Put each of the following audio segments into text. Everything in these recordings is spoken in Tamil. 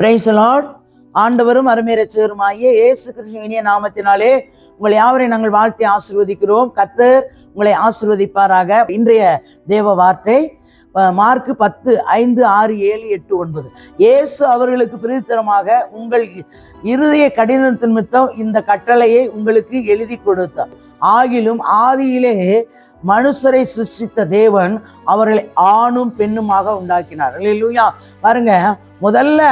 பிரைஸ் லார்ட் ஆண்டவரும் அருமையரச்சவருமாகிய இயேசு கிருஷ்ண இனிய நாமத்தினாலே உங்களை யாவரை நாங்கள் வாழ்த்தி ஆசிர்வதிக்கிறோம். கத்தர் உங்களை ஆசிர்வதிப்பாராக. இன்றைய தேவ வார்த்தை மார்க்கு பத்து ஐந்து ஆறு ஏழு எட்டு ஒன்பது. இயேசு அவர்களுக்கு பிரித்தரமாக உங்கள் இருதய கடினத்தின் மித்தம் இந்த கட்டளையை உங்களுக்கு எழுதி கொடுத்தார். ஆகிலும் ஆதியிலே மனுஷரை சிருஷ்டித்த தேவன் அவர்களை ஆணும் பெண்ணுமாக உண்டாக்கினார். இல்லையா பாருங்க முதல்ல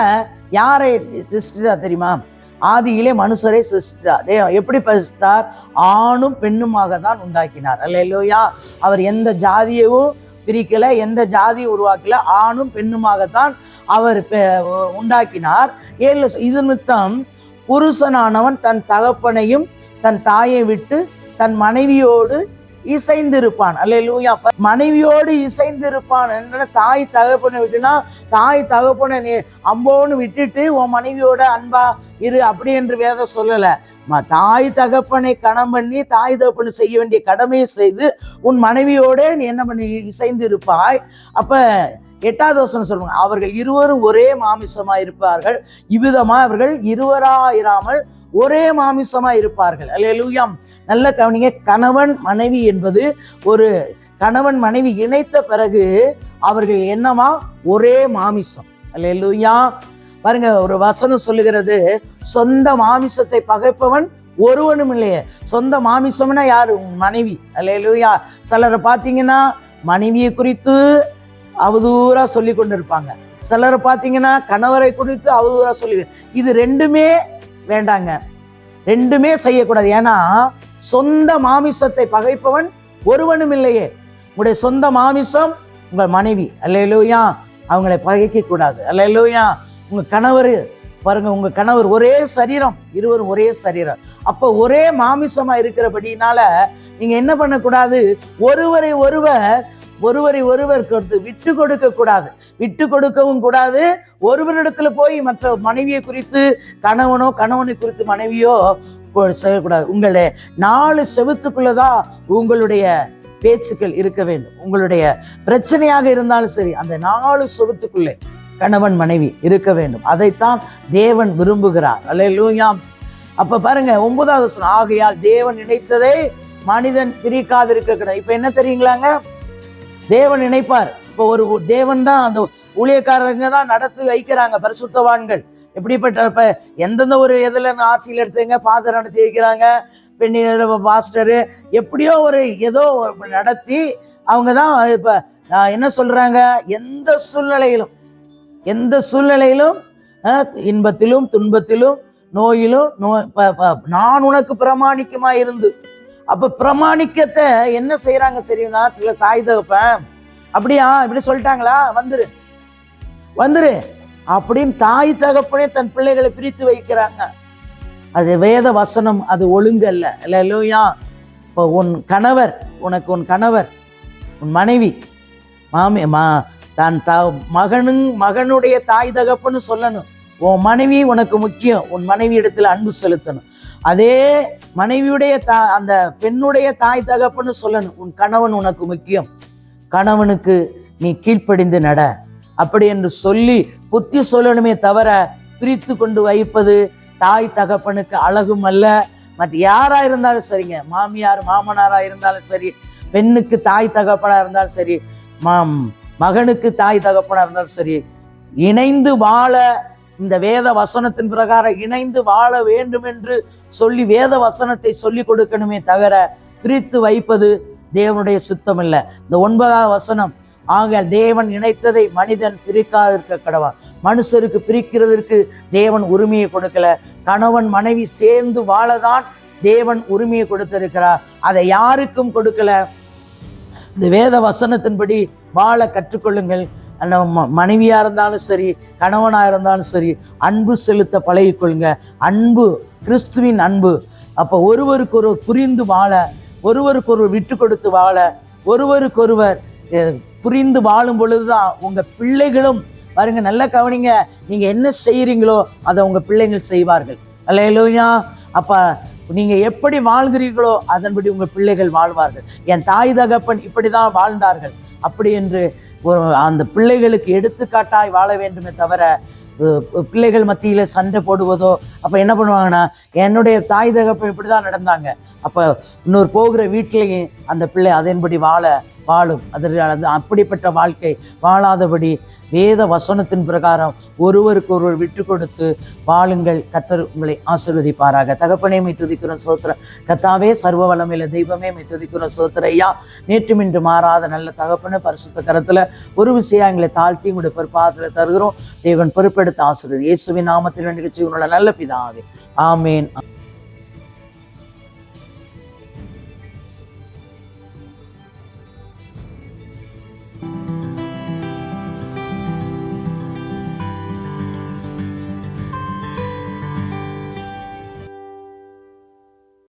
யாரை சிருஷ்டித்தா தெரியுமா? ஆதியிலே மனுஷரை சிருஷ்டித்தா. எப்படி பசித்தார்? ஆணும் பெண்ணுமாக தான் உண்டாக்கினார். அல்ல இல்லையா அவர் எந்த ஜாதியவும் பிரிக்கல எந்த ஜாதியை உருவாக்கல ஆணும் பெண்ணுமாகத்தான் அவர் பெ- உண்டாக்கினார். ஏழு இது நிமித்தம் புருஷனானவன் தன் தகப்பனையும் தன் தாயை விட்டு தன் மனைவியோடு இசைந்திருப்பான். அல்லேலூயா. அப்ப மனைவியோடு இசைந்திருப்பான் என்ற தாய் தகப்பனை விட்டுனா தாய் தகப்பனை நீ அம்போன்னு விட்டுட்டு உன் மனைவியோட அன்பா இரு அப்படி என்று வேதம் சொல்லல. தாய் தகப்பனை கணம் பண்ணி தாய் தகப்பனை செய்ய வேண்டிய கடமையை செய்து உன் மனைவியோட நீ என்ன பண்ணி இசைந்திருப்பாய். அப்போ அப்ப எட்டாவது வசனம் சொல்லுவாங்க அவர்கள் இருவரும் ஒரே மாமிசமா இருப்பார்கள் இவ்விதமா அவர்கள் இருவராயிராமல் ஒரே மாமிசமா இருப்பார்கள். அல்லேலூயாம் நல்ல கவனிங்க கணவன் மனைவி என்பது ஒரு கணவன் மனைவி இணைத்த பிறகு அவர்கள் என்னவா? ஒரே மாமிசம். அல்லேலூயா பாருங்க ஒரு வசனம் சொல்லுகிறது சொந்த மாமிசத்தை பகைப்பவன் ஒருவனும் இல்லையே. சொந்த மாமிசம்னா யாரு? மனைவி. அல்ல அல்லேலூயா சிலரை பார்த்தீங்கன்னா மனைவியை குறித்து அவதூறா சொல்லி கொண்டிருப்பாங்க. சிலரை பார்த்தீங்கன்னா கணவரை குறித்து அவதூறா சொல்லி இது ரெண்டுமே வேண்டாங்க. ரெண்டுமே செய்யக்கூடாது. ஏன்னா சொந்த மாமிசத்தை பகைப்பவன் ஒருவனும் இல்லையே. உங்களுடைய சொந்த மாமிசம் உங்கள் மனைவி. அல்லையிலூயா அவங்களை பகைக்க கூடாது அல்லையிலூயா உங்க கணவர் பாருங்க உங்க கணவர் ஒரே சரீரம். இருவரும் ஒரே சரீரம். அப்போ ஒரே மாமிசமா இருக்கிறபடினால நீங்க என்ன பண்ணக்கூடாது? ஒருவரை ஒருவர் ஒருவரை ஒருவர் கொடுத்து விட்டு கொடுக்க கூடாது. விட்டு கொடுக்கவும் கூடாது. ஒருவரிடத்துல போய் மற்ற மனைவியை குறித்து கணவனோ கணவனை குறித்து மனைவியோ செய்யக்கூடாது. உங்களை நாலு செவத்துக்குள்ளதான் உங்களுடைய பேச்சுக்கள் இருக்க வேண்டும். உங்களுடைய பிரச்சனையாக இருந்தாலும் சரி அந்த நாலு செவத்துக்குள்ளே கணவன் மனைவி இருக்க வேண்டும். அதைத்தான் தேவன் விரும்புகிறார். அல்லேலூயாம் அப்ப பாருங்க ஒன்பதாவது ஆகையால் தேவன் நினைத்ததை மனிதன் பிரிக்காதிருக்க கூடாது. இப்ப என்ன தெரியுங்களாங்க? தேவன் நினைப்பார். இப்போ ஒரு தேவன் தான் அந்த ஊழியக்காரங்க தான் நடத்தி வைக்கிறாங்க பரிசுத்தவான்கள். எப்படிப்பட்ட இப்போ எந்தெந்த ஒரு இதில் ஆசையில் எடுத்துங்க ஃபாதர் நடத்தி வைக்கிறாங்க பெண்ணி பாஸ்டரு எப்படியோ ஒரு ஏதோ நடத்தி அவங்க தான் இப்போ என்ன சொல்கிறாங்க எந்த சூழ்நிலையிலும் எந்த சூழ்நிலையிலும் இன்பத்திலும் துன்பத்திலும் நோயிலும் நோ நான் உனக்கு பிரமாணிக்குமா இருந்து அப்ப பிரமாணிக்கத்தை என்ன செய்யறாங்க சரிங்களா சில தாய் தகப்பன். அப்படியா? இப்படி சொல்லிட்டாங்களா? வந்துரு. வந்துரு. அப்படின்னு தாய் தகப்பனே தன் பிள்ளைகளை பிரித்து வைக்கிறாங்க. அது வேத வசனம் அது ஒழுங்கு அல்ல. இல்லையா இப்போ உன் கணவர் உனக்கு உன் கணவர் உன் மனைவி மாமி மா தன் த மகனும் மகனுடைய தாய் தகப்பன்னு சொல்லணும். உன் மனைவி உனக்கு முக்கியம். உன் மனைவி இடத்துல அன்பு செலுத்தணும். அதே மனைவியுடைய தா அந்த பெண்ணுடைய தாய் தகப்பன்னு சொல்லணும். உன் கணவன் உனக்கு முக்கியம். கணவனுக்கு நீ கீழ்ப்படிந்து நட. அப்படி என்று சொல்லி புத்தி சொல்லணுமே தவிர பிரித்து கொண்டு வைப்பது தாய் தகப்பனுக்கு அழகும் அல்ல. மற்ற யாரா இருந்தாலும் சரிங்க. மாமியார் மாமனாரா இருந்தாலும் சரி பெண்ணுக்கு தாய் தகப்பனா இருந்தாலும் சரி மாம் மகனுக்கு தாய் தகப்பனா இருந்தாலும் சரி இணைந்து வாழ இந்த வேத வசனத்தின் பிரகாரம் இணைந்து வாழ வேண்டும் என்று சொல்லி வேத வசனத்தை சொல்லி கொடுக்கணுமே தவிர பிரித்து வைப்பது தேவனுடைய சுத்தம் இல்லை இந்த ஒன்பதாவது வசனம் ஆக தேவன் இணைத்ததை மனிதன் பிரிக்காதிருக்க கடவான். மனுஷருக்கு பிரிக்கிறதற்கு தேவன் உரிமையை கொடுக்கல. கணவன் மனைவி சேர்ந்து வாழதான் தேவன் உரிமையை கொடுத்திருக்கிறார். அதை யாருக்கும் கொடுக்கல? இந்த வேத வசனத்தின்படி வாழ கற்றுக்கொள்ளுங்கள். அந்த ம- மனைவியாக இருந்தாலும் சரி கணவனாக இருந்தாலும் சரி அன்பு செலுத்த பழகிக்கொள்ளுங்க. அன்பு கிறிஸ்துவின் அன்பு. அப்போ ஒருவருக்கொரு புரிந்து வாழ ஒருவருக்கொருவர் விட்டு கொடுத்து வாழ ஒருவருக்கொருவர் புரிந்து வாழும் பொழுது தான் உங்கள் பிள்ளைகளும் பாருங்கள் நல்ல கவனிங்க. நீங்கள் என்ன செய்கிறீங்களோ அதை உங்கள் பிள்ளைகள் செய்வார்கள். அல்லையா அப்போ நீங்கள் எப்படி வாழ்கிறீர்களோ அதன்படி உங்கள் பிள்ளைகள் வாழ்வார்கள். என் தாய் தகப்பன் இப்படிதான் வாழ்ந்தார்கள். அப்படி என்று ஒரு அந்த பிள்ளைகளுக்கு எடுத்துக்காட்டாய் வாழ வேண்டுமே தவிர பிள்ளைகள் மத்தியில் சண்டை போடுவதோ அப்போ என்ன பண்ணுவாங்கன்னா என்னுடைய தாய் தகப்பன் இப்படி தான் நடந்தாங்க. அப்போ இன்னொரு போகிற வீட்டிலையும் அந்த பிள்ளை அதன்படி வாழ வாழும். அது அப்படிப்பட்ட வாழ்க்கை வாழாதபடி வேத வசனத்தின் பிரகாரம் ஒருவருக்கு ஒருவர் விட்டு கொடுத்து வாழுங்கள். கத்தர் உங்களை ஆசிர்வதிப்பாராக. தகப்பனே மை துதிக்கிறோம் சோத்திர. கத்தாவே சர்வ வளமையில தெய்வமே மை துதிக்கிறோம் சோத்திர ஐயா. நேற்றும் இன்று மாறாத நல்ல தகப்பன பரிசுத்த கரத்தில் ஒரு விஷயம் எங்களை தாழ்த்தி உங்களுடைய பொறுப்பாத்துல தருகிறோம். தேவன் பொறுப்பெடுத்து ஆசிரியர் இயேசுவின் நாமத்தில் நிகழ்ச்சி உங்களோட நல்ல பிதாவே. ஆமேன்.